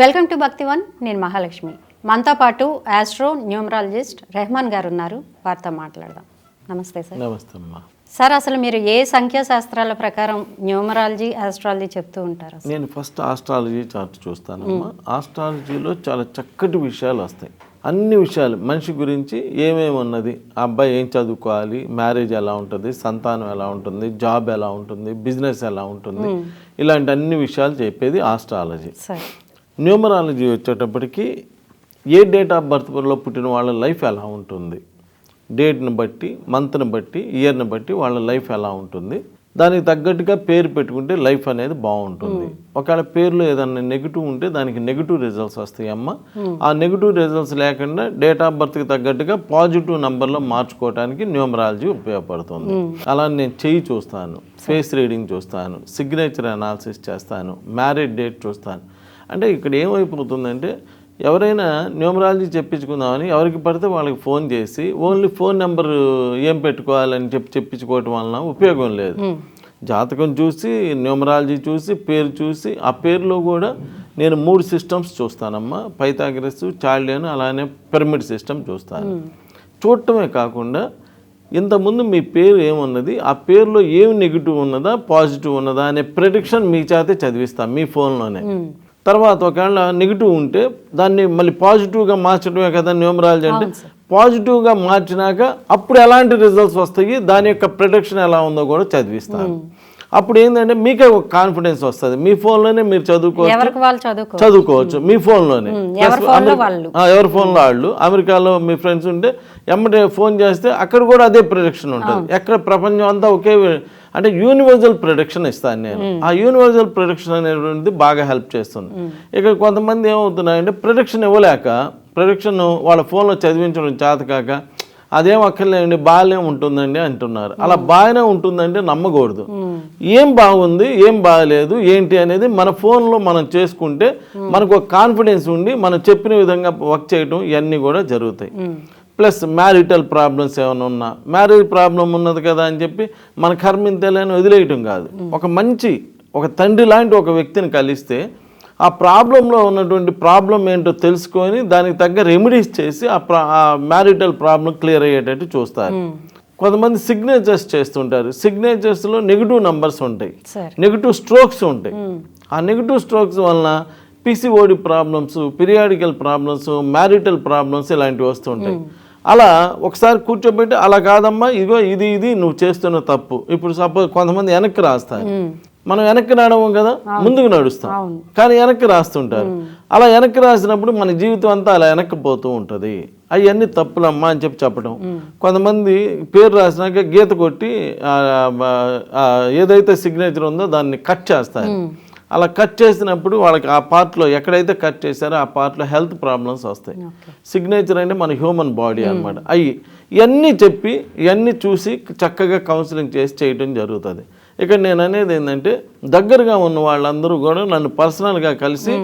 Welcome to Bhaktivan నేను మహాలక్ష్మి. మనతో పాటు ఆస్ట్రో న్యూమరాలజిస్ట్ రెహమాన్ గారు ఉన్నారు వారితో మాట్లాడదాం. నమస్తే సార్. నమస్తే అమ్మా. సార్ అసలు మీరు ఏ సంఖ్యా శాస్త్రాల ప్రకారం న్యూమరాలజీ ఆస్ట్రాలజీ చెప్తూ ఉంటారు? నేను ఫస్ట్ ఆస్ట్రాలజీ చార్ట్ చూస్తానమ్మా. ఆస్ట్రాలజీలో చాలా చక్కటి విషయాలు వస్తాయి. అన్ని విషయాలు మనిషి గురించి ఏమేమి ఉన్నది అబ్బాయి ఏం చదువుకోవాలి మ్యారేజ్ ఎలా ఉంటుంది సంతానం ఎలా ఉంటుంది జాబ్ ఎలా ఉంటుంది బిజినెస్ ఎలా ఉంటుంది ఇలాంటి అన్ని విషయాలు చెప్పేది ఆస్ట్రాలజీ. సార్. న్యూమరాలజీ వచ్చేటప్పటికి ఏ డేట్ ఆఫ్ బర్త్లో పుట్టిన వాళ్ళ లైఫ్ ఎలా ఉంటుంది? డేట్ని బట్టి మంత్ని బట్టి ఇయర్ని బట్టి వాళ్ళ లైఫ్ ఎలా ఉంటుంది? దానికి తగ్గట్టుగా పేరు పెట్టుకుంటే లైఫ్ అనేది బాగుంటుంది. ఒకవేళ పేరులో ఏదైనా నెగిటివ్ ఉంటే దానికి నెగిటివ్ రిజల్ట్స్ వస్తాయి అమ్మ. ఆ నెగిటివ్ రిజల్ట్స్ లేకుండా డేట్ ఆఫ్ బర్త్కి తగ్గట్టుగా పాజిటివ్ నంబర్లో మార్చుకోవడానికి న్యూమరాలజీ ఉపయోగపడుతుంది. అలా నేను చెయ్యి చూస్తాను ఫేస్ రీడింగ్ చూస్తాను సిగ్నేచర్ అనాలిసిస్ చేస్తాను మ్యారేజ్ డేట్ చూస్తాను. అంటే ఇక్కడ ఏమైపోతుందంటే ఎవరైనా న్యూమరాలజీ చెప్పించుకుందామని ఎవరికి పడితే వాళ్ళకి ఫోన్ చేసి ఓన్లీ ఫోన్ నెంబర్ ఏం పెట్టుకోవాలని చెప్పి చెప్పించుకోవటం వలన ఉపయోగం లేదు. జాతకం చూసి న్యూమరాలజీ చూసి పేరు చూసి ఆ పేరులో కూడా నేను మూడు సిస్టమ్స్ చూస్తానమ్మా. పైథాగరస్ చార్లియన్ అలానే పిరమిడ్ సిస్టమ్ చూస్తాను. చూడటమే కాకుండా ఇంతకుముందు మీ పేరు ఏమున్నది ఆ పేరులో ఏం నెగిటివ్ ఉన్నదా పాజిటివ్ ఉన్నదా అనే ప్రెడిక్షన్ మీ చేతే చదివిస్తాం మీ ఫోన్లోనే. తర్వాత ఒకవేళ నెగిటివ్ ఉంటే దాన్ని మళ్ళీ పాజిటివ్గా మార్చడమే కదా న్యూమరాలజీ అంటే పాజిటివ్గా మార్చినాక అప్పుడు ఎలాంటి రిజల్ట్స్ వస్తాయి? దాని యొక్క ప్రొడక్షన్ ఎలా ఉందో కూడా చదివిస్తాను. అప్పుడు ఏంటంటే మీకే ఒక కాన్ఫిడెన్స్ వస్తుంది. మీ ఫోన్లోనే మీరు చదువుకోవచ్చు. చదువుకోవచ్చు. మీ ఫోన్లోనే ఎవరి ఫోన్లో వాళ్ళు. ఆ, ఎవరి ఫోన్లో వాళ్ళు. అమెరికాలో మీ ఫ్రెండ్స్ ఉంటే ఎమ్మటే ఫోన్ చేస్తే అక్కడ కూడా అదే ప్రొడక్షన్ ఉంటుంది. ఎక్కడ ప్రపంచం అంతా ఒకే అంటే యూనివర్సల్ ప్రొడక్షన్ ఇస్తాను నేను. ఆ యూనివర్సల్ ప్రొడక్షన్ అనేటువంటిది బాగా హెల్ప్ చేస్తుంది. ఇక్కడ కొంతమంది ఏమవుతున్నాయంటే ప్రొడక్షన్ ఇవ్వలేక ప్రొడక్షన్ వాళ్ళ ఫోన్లో చదివించడం చేతకాక అదేం అక్కర్లేదండి బాగానే ఉంటుందండి అంటున్నారు. అలా బాగానే ఉంటుందంటే నమ్మకూడదు. ఏం బాగుంది ఏం బాగలేదు ఏంటి అనేది మన ఫోన్లో మనం చేసుకుంటే మనకు ఒక కాన్ఫిడెన్స్ ఉండి మనం చెప్పిన విధంగా వర్క్ చేయటం ఇవన్నీ కూడా జరుగుతాయి. ప్లస్ మ్యారిటల్ ప్రాబ్లమ్స్ ఏమైనా ఉన్నా మ్యారేజ్ ప్రాబ్లం ఉన్నది కదా అని చెప్పి మన కర్మింతేలని వదిలేయటం కాదు. ఒక మంచి ఒక తండ్రి లాంటి ఒక వ్యక్తిని కలిస్తే ఆ ప్రాబ్లంలో ఉన్నటువంటి ప్రాబ్లం ఏంటో తెలుసుకొని దానికి తగ్గ రెమెడీస్ చేసి ఆ ప్రా ఆ మ్యారిటల్ ప్రాబ్లం క్లియర్ అయ్యేటట్టు చూస్తారు. కొంతమంది సిగ్నేచర్స్ చేస్తుంటారు. సిగ్నేచర్స్లో నెగిటివ్ నంబర్స్ ఉంటాయి. నెగిటివ్ స్ట్రోక్స్ ఉంటాయి. ఆ నెగిటివ్ స్ట్రోక్స్ వలన PCOD problems periodical problems marital problems ఇలాంటివి వస్తుంటాయి. అలా ఒకసారి కూర్చోబెట్టి అలా కాదమ్మా ఇదిగో ఇది ఇది నువ్వు చేస్తున్న తప్పు. ఇప్పుడు సపోజ్ కొంతమంది వెనక్కి రాస్తారు. మనం వెనక్కి రావడం కదా ముందుకు నడుస్తాం. కానీ వెనక్కి రాస్తుంటారు. అలా వెనక్కి రాసినప్పుడు మన జీవితం అంతా అలా వెనక్కి పోతూ ఉంటుంది. అవన్నీ తప్పులమ్మా అని చెప్పి చెప్పడం కొంతమంది పేరు రాసినాక గీత కొట్టి ఏదైతే సిగ్నేచర్ ఉందో దాన్ని కట్ చేస్తారు. అలా కట్ చేసినప్పుడు వాళ్ళకి ఆ పార్ట్లో ఎక్కడైతే కట్ చేశారో ఆ పార్ట్లో హెల్త్ ప్రాబ్లమ్స్ వస్తాయి. సిగ్నేచర్ అంటే మన హ్యూమన్ బాడీ అన్నమాట. అవి ఇవన్నీ చెప్పి ఇవన్నీ చూసి చక్కగా కౌన్సిలింగ్ చేసి చేయడం జరుగుతుంది. ఇక్కడ నేను అనేది ఏంటంటే దగ్గరగా ఉన్న వాళ్ళందరూ కూడా నన్ను పర్సనల్గా కలిసి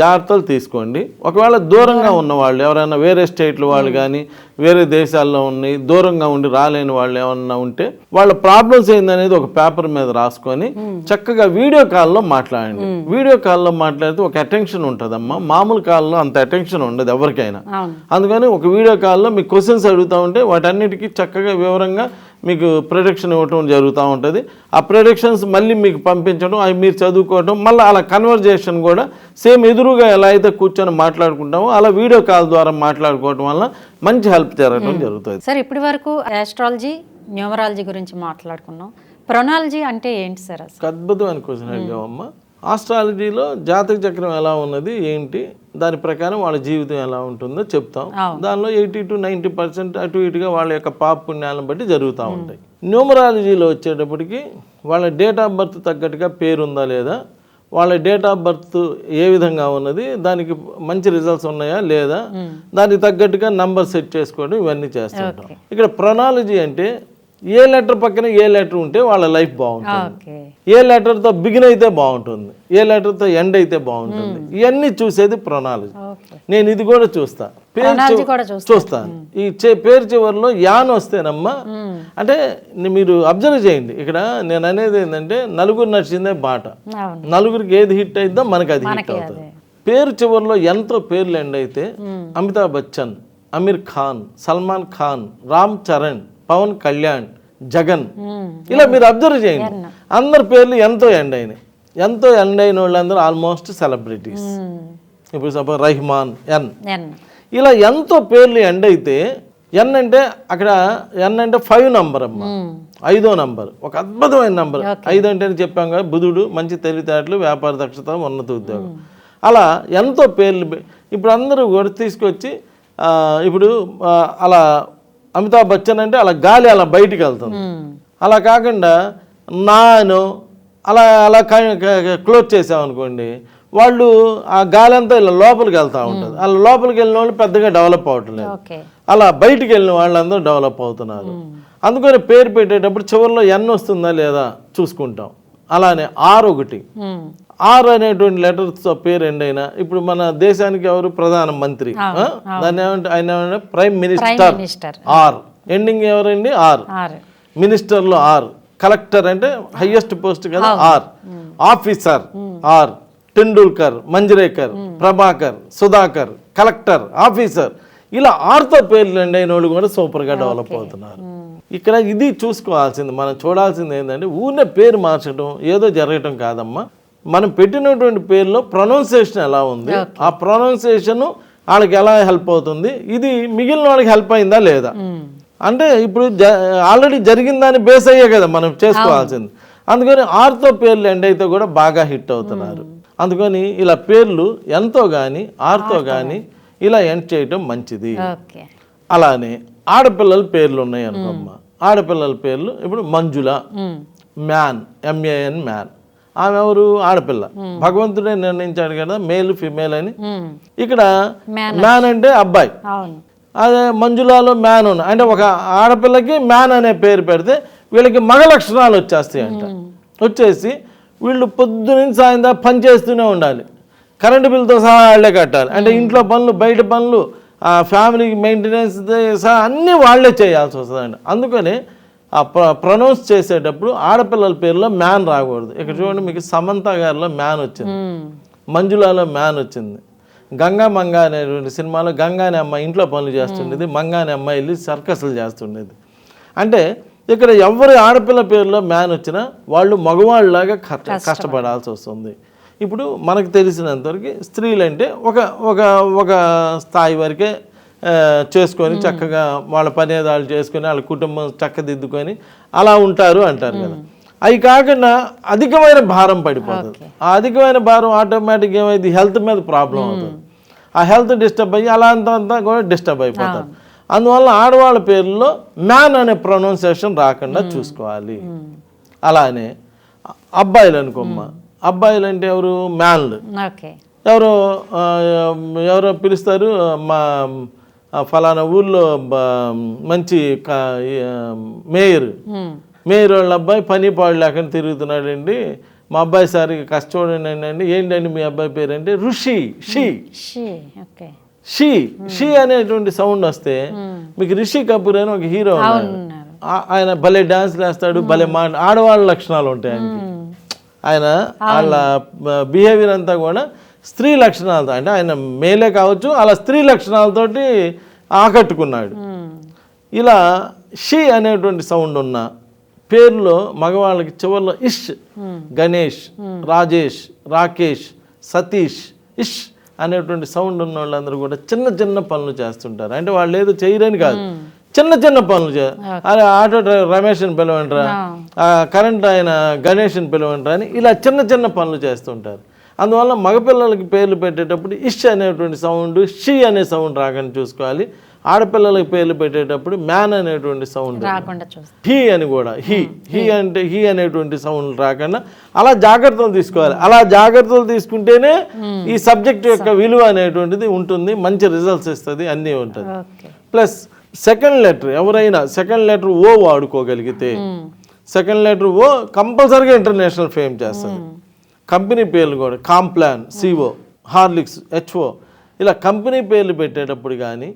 జాగ్రత్తలు తీసుకోండి. ఒకవేళ దూరంగా ఉన్న వాళ్ళు ఎవరైనా వేరే స్టేట్ల వాళ్ళు కానీ వేరే దేశాల్లో ఉన్నాయి దూరంగా ఉండి రాలేని వాళ్ళు ఏమన్నా ఉంటే వాళ్ళ ప్రాబ్లమ్స్ ఏందనేది ఒక పేపర్ మీద రాసుకొని చక్కగా వీడియో కాల్లో మాట్లాడండి. వీడియో కాల్లో మాట్లాడితే ఒక అటెన్షన్ ఉంటుందమ్మా. మామూలు కాల్లో అంత అటెన్షన్ ఉండదు ఎవరికైనా. అందుకని ఒక వీడియో కాల్లో మీకు క్వశ్చన్స్ అడుగుతూ ఉంటే వాటన్నిటికీ చక్కగా వివరంగా మీకు ప్రొడక్షన్ ఇవ్వటం జరుగుతూ ఉంటుంది. ఆ ప్రొడక్షన్స్ మళ్ళీ మీకు పంపించడం అవి మీరు చదువుకోవడం మళ్ళీ అలా కన్వర్జేషన్ కూడా సేమ్ ఎదురుగా ఎలా అయితే కూర్చొని మాట్లాడుకుంటామో అలా వీడియో కాల్ ద్వారా మాట్లాడుకోవడం వల్ల మంచి హెల్ప్ జరగడం జరుగుతుంది. సార్ ఇప్పటి వరకు ఆస్ట్రాలజీ న్యూమరాలజీ గురించి మాట్లాడుకున్నాం. ప్రొనాలజీ అంటే ఏంటి సార్ అద్భుతమైన క్వశ్చన్ అడిగామమ్మా ఆస్ట్రాలజీలో జాతక చక్రం ఎలా ఉన్నది ఏంటి దాని ప్రకారం వాళ్ళ జీవితం ఎలా ఉంటుందో చెప్తాం. దానిలో ఎయిటీ టు నైంటీ పర్సెంట్ అటు ఇటుగా వాళ్ళ యొక్క పాప పుణ్యాలను బట్టి జరుగుతూ ఉంటాయి. న్యూమరాలజీలో వచ్చేటప్పటికి వాళ్ళ డేట్ ఆఫ్ బర్త్ తగ్గట్టుగా పేరు ఉందా లేదా వాళ్ళ డేట్ ఆఫ్ బర్త్ ఏ విధంగా ఉన్నది దానికి మంచి రిజల్ట్స్ ఉన్నాయా లేదా దానికి తగ్గట్టుగా నంబర్ సెట్ చేసుకోవడం ఇవన్నీ చేస్తుంటాం. ఇక్కడ ప్రొనాలజీ అంటే ఏ లెటర్ పక్కన ఏ లెటర్ ఉంటే వాళ్ళ లైఫ్ బాగుంటుంది. ఏ లెటర్తో బిగిన్ అయితే బాగుంటుంది. ఏ లెటర్తో ఎండ్ అయితే బాగుంటుంది. ఇవన్నీ చూసేది ప్రొనాలజీ ఓకే. నేను ఇది కూడా చూస్తా. పేరు. చూస్తాను ఈ చే- పేరు చివరిలో యాన్ వస్తేనమ్మా అంటే మీరు అబ్జర్వ్ చేయండి. ఇక్కడ నేను అనేది ఏంటంటే నలుగురు నడిచిందే బాట. నలుగురికి ఏది హిట్ అయిద్దో మనకి అది హిట్ అవుతుంది. పేరు చివరిలో ఎంతో పేర్లు ఎండ్ అయితే అమితాబ్ బచ్చన్ అమీర్ ఖాన్ సల్మాన్ ఖాన్ రామ్ చరణ్ పవన్ కళ్యాణ్ జగన్. ఇలా మీరు అబ్జర్వ్ చేయండి. అందరి పేర్లు ఎంతో ఎండ్ అయినాయి. ఎంతో ఎండ్ అయిన వాళ్ళందరూ ఆల్మోస్ట్ సెలబ్రిటీస్. ఇప్పుడు సపోజ్ రహమాన్ ఎన్. ఇలా ఎంతో పేర్లు ఎండ్ అయితే ఎన్ అంటే అక్కడ ఎన్ అంటే ఫైవ్ నంబర్ అమ్మ. ఐదో నంబర్. ఒక అద్భుతమైన నంబర్. ఐదు అంటే చెప్పాం కదా బుధుడు మంచి తెలివితేటలు వ్యాపార దక్షత ఉన్నత ఉద్యోగం. అలా ఎంతో పేర్లు ఇప్పుడు అందరూ కూడా తీసుకొచ్చి ఇప్పుడు అలా అమితాబ్ బచ్చన్ అంటే అలా గాలి అలా బయటికి వెళ్తుంది. అలా కాకుండా నాను అలా అలా క్లోజ్ చేసామనుకోండి వాళ్ళు ఆ గాలి అంతా ఇలా లోపలికి వెళ్తూ ఉంటుంది. అలా లోపలికి వెళ్ళిన వాళ్ళు పెద్దగా డెవలప్ అవ్వట్లేదు అలా బయటికి వెళ్ళిన వాళ్ళందరూ డెవలప్ అవుతున్నారు. అందుకని పేరు పెట్టేటప్పుడు చివరిలో ఎన్ వస్తుందా లేదా చూసుకుంటాం. అలానే ఆర్ ఒకటి. ఆర్ అనేటువంటి లెటర్స్తో పేరు ఎండ్ అయినా ఇప్పుడు మన దేశానికి ఎవరు? ప్రధాన మంత్రి ఆ? దాన్ని ఏమంటే ఆయన ఏమంటే ప్రైమ్ మినిస్టర్ ఆర్. ఎండింగ్ ఎవరండి? ఆర్. ఆరు. మినిస్టర్లో ఆర్. కలెక్టర్ అంటే హైయెస్ట్ పోస్ట్ కదా? R. Officer R. Tendulkar Manjrekar Prabhakar Sudhakar collector officer ఇలా ఆర్తో పేర్లు ఎండ్ అయిన వాళ్ళు కూడా సూపర్గా డెవలప్ అవుతున్నారు. ఇక్కడ ఇది చూసుకోవాల్సింది మనం చూడాల్సింది ఏంటంటే ఊరినే పేరు మార్చడం ఏదో జరగటం కాదమ్మా. మనం పెట్టినటువంటి పేరులో ప్రొనౌన్సియేషన్ ఎలా ఉంది? ఆ ప్రొనౌన్సియేషన్ వాళ్ళకి ఎలా హెల్ప్ అవుతుంది? ఇది మిగిలిన వాళ్ళకి హెల్ప్ అయిందా లేదా? అంటే ఇప్పుడు ఆల్రెడీ జరిగిన దాన్ని బేస్ అయ్యే కదా మనం చేసుకోవాల్సింది. అందుకని ఆర్తో పేర్లు ఎండ్ అయితే కూడా బాగా హిట్ అవుతున్నారు. అందుకని ఇలా పేర్లు ఎంతో కానీ ఆర్తో కానీ ఇలా ఎండ్ చేయటం మంచిది. అలానే ఆడపిల్లల పేర్లు ఉన్నాయి అనుకోమ్మ ఆడపిల్లల పేర్లు ఇప్పుడు మంజుల మ్యాన్ ఎంఏఎన్ మ్యాన్. ఆమె ఎవరు ఆడపిల్ల. భగవంతుడే నిర్ణయించాడు కదా మేల్ ఫిమేల్ అని. ఇక్కడ మ్యాన్ అంటే. అబ్బాయి. అదే మంజులాలో మ్యాన్ ఉన్న అంటే ఒక ఆడపిల్లకి మ్యాన్ అనే పేరు పెడితే వీళ్ళకి మగ లక్షణాలు వచ్చేస్తాయి అంట. వచ్చేసి వీళ్ళు పొద్దునుంచి సాయంత్రం పని చేస్తూనే ఉండాలి. కరెంటు బిల్లుతో సహా వాళ్ళే కట్టాలి. అంటే ఇంట్లో పనులు బయట పనులు ఆ ఫ్యామిలీకి మెయింటెనెన్స్ సహా అన్నీ వాళ్ళే చేయాల్సి వస్తుందండి అందుకని ప్రొనౌన్స్ చేసేటప్పుడు ఆడపిల్లల పేరులో మ్యాన్ రాకూడదు. ఇక్కడ చూడండి మీకు సమంత గారిలో మ్యాన్ వచ్చింది. మంజులాలో మ్యాన్ వచ్చింది. గంగా మంగ అనేటువంటి సినిమాలో గంగా అనే అమ్మాయి ఇంట్లో పనులు చేస్తుండేది. మంగ అనే అమ్మాయి వెళ్ళి సర్కస్లు చేస్తుండేది. అంటే ఇక్కడ ఎవరి ఆడపిల్ల పేరులో మ్యాన్ వచ్చినా వాళ్ళు మగవాళ్ళలాగా కష్ట కష్టపడాల్సి వస్తుంది. ఇప్పుడు మనకు తెలిసినంతవరకు స్త్రీలు అంటే ఒక ఒక ఒక స్థాయి వరకే ఆ, చేసుకొని చక్కగా వాళ్ళ పని వాళ్ళు చేసుకొని వాళ్ళ కుటుంబం చక్కదిద్దుకొని అలా ఉంటారు అంటారు కదా. అవి కాకుండా అధికమైన భారం పడిపోతుంది. ఆ అధికమైన భారం ఆటోమేటిక్ ఏమైంది? హెల్త్ మీద ప్రాబ్లం అవుతుంది. ఆ హెల్త్ డిస్టర్బ్ అయ్యి అలా అంతా అంతా కూడా డిస్టర్బ్ అయిపోతారు. అందువల్ల ఆడవాళ్ళ పేర్లలో మ్యాన్ అనే ప్రొనౌన్సియేషన్ రాకుండా చూసుకోవాలి. అలానే అబ్బాయిలు అనుకోమ్మ అబ్బాయిలు అంటే ఎవరు? మ్యాన్లు. ఎవరో ఎవరో పిలుస్తారు? మా ఫలానా బ- మంచి మేయర్. మేయర్ వాళ్ళ అబ్బాయి పని పాడు లేకుండా తిరుగుతున్నాడండి. మా అబ్బాయి సార్ కష్టపడండి అండి. ఏంటండి మీ అబ్బాయి పేరు అంటే Rishi she. She she she అనేటువంటి సౌండ్ వస్తే మీకు రిషి కపూర్ అని ఒక హీరో ఆయన భలే డాన్స్ వేస్తాడు భలే మాట ఆడవాళ్ళ లక్షణాలు ఉంటాయి ఆయనకి ఆయన వాళ్ళ బిహేవియర్ అంతా కూడా స్త్రీ లక్షణాలతో అంటే ఆయన మేలే కావచ్చు అలా స్త్రీ లక్షణాలతోటి ఆకట్టుకున్నాడు. ఇలా షీ అనేటువంటి సౌండ్ ఉన్న పేరులో మగవాళ్ళకి చివరిలో ఇష్ గణేష్ రాజేష్ రాకేష్ సతీష్ ఇష్ అనేటువంటి సౌండ్ ఉన్న వాళ్ళందరూ కూడా చిన్న చిన్న పనులు చేస్తుంటారు. అంటే వాళ్ళు ఏదో చేయరని కాదు. చిన్న చిన్న పనులు చే అరే ఆటో డ్రైవర్ రమేష్ని పిలవంటారా కరెంట్ ఆయన గణేష్ని పిలవంటారా అని ఇలా చిన్న చిన్న పనులు చేస్తుంటారు. అందువల్ల మగపిల్లలకి పేర్లు పెట్టేటప్పుడు ఇష్ అనేటువంటి సౌండ్ షీ అనే సౌండ్ రాకుండా చూసుకోవాలి. ఆడపిల్లలకి పేర్లు పెట్టేటప్పుడు మ్యాన్ అనేటువంటి సౌండ్. హీ అని కూడా హీ హీ అంటే హీ అనేటువంటి సౌండ్ రాకుండా అలా జాగ్రత్తలు తీసుకోవాలి. అలా జాగ్రత్తలు తీసుకుంటేనే ఈ సబ్జెక్ట్ యొక్క విలువ అనేటువంటిది ఉంటుంది మంచి రిజల్ట్స్ ఇస్తుంది అన్నీ ఉంటుంది. ప్లస్ సెకండ్ లెటర్ ఎవరైనా సెకండ్ లెటర్ ఓ వాడుకోగలిగితే సెకండ్ లెటర్ ఓ కంపల్సరీగా ఇంటర్నేషనల్ ఫేమ్ చేస్తుంది. కంపెనీ పేర్లు కూడా కాంప్లాన్ సిఓ హార్లిక్స్ హెచ్ఓ ఇలా కంపెనీ పేర్లు పెట్టేటప్పుడు కానీ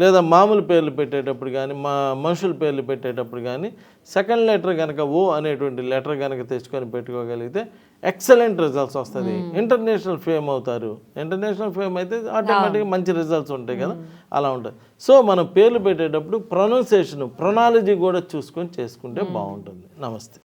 లేదా మామూలు పేర్లు పెట్టేటప్పుడు కానీ మా మనుషుల పేర్లు పెట్టేటప్పుడు కానీ సెకండ్ లెటర్ కనుక ఓ అనేటువంటి లెటర్ కనుక తెచ్చుకొని పెట్టుకోగలిగితే ఎక్సలెంట్ రిజల్ట్స్ వస్తుంది. ఇంటర్నేషనల్ ఫేమ్ అవుతారు. ఇంటర్నేషనల్ ఫేమ్ అయితే ఆటోమేటిక్గా మంచి రిజల్ట్స్ ఉంటాయి కదా. అలా ఉంటుంది. సో మనం పేర్లు పెట్టేటప్పుడు ప్రొనౌన్సియేషన్ ప్రొనాలజీ కూడా చూసుకొని చేసుకుంటే బాగుంటుంది. నమస్తే.